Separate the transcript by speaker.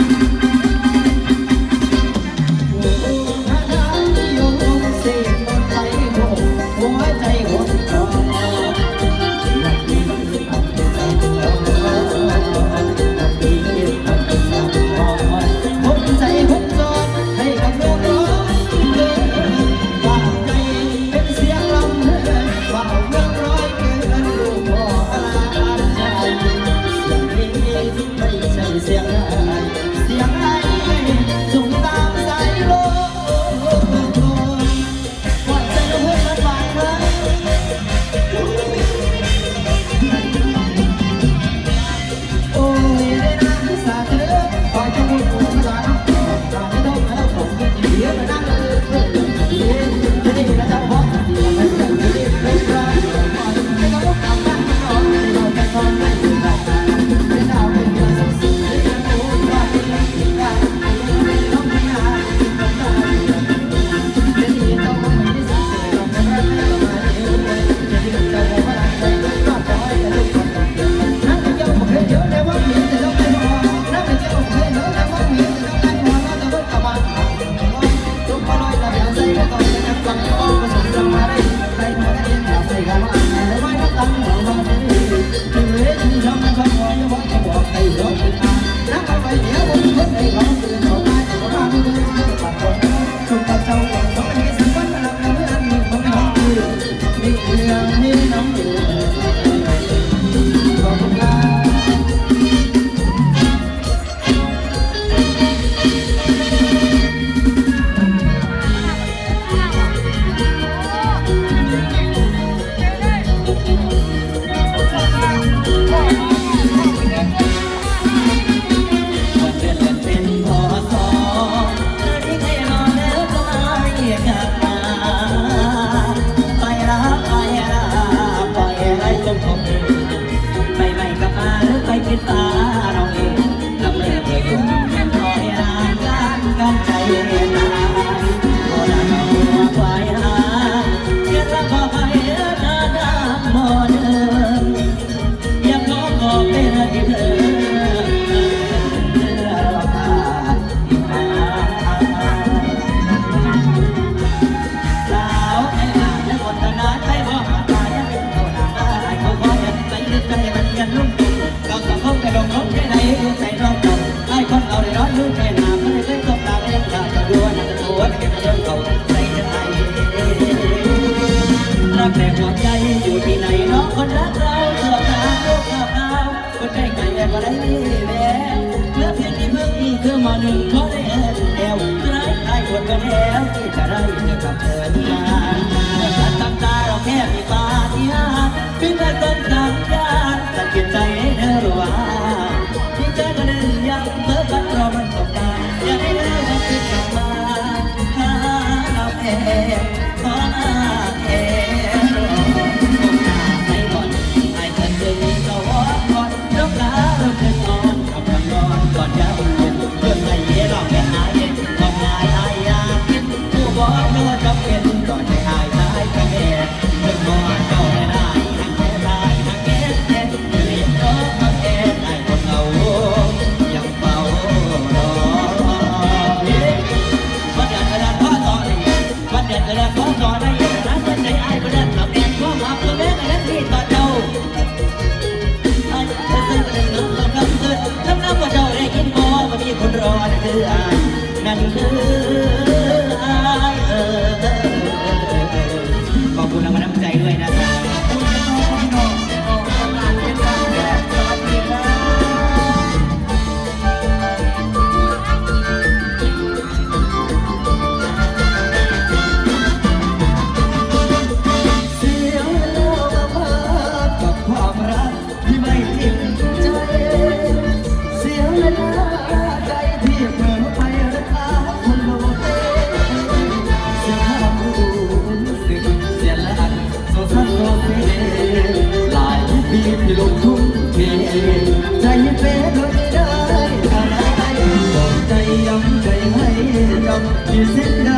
Speaker 1: thank you vai, แต่ก็ได้ไม่แม้เมื่อเพียงที่มึงคือมาหนึ่งก็ได้แวบแอวใครใครคนก็แล้วที่จะได้เธอกับเธอมาแต่การตั้งตาเราแค่มีปาฏิหาริย์เพื่อแค่ต้องตั้งใจสังเกตใจให้เธอรู้ว่า gần hơn เส้น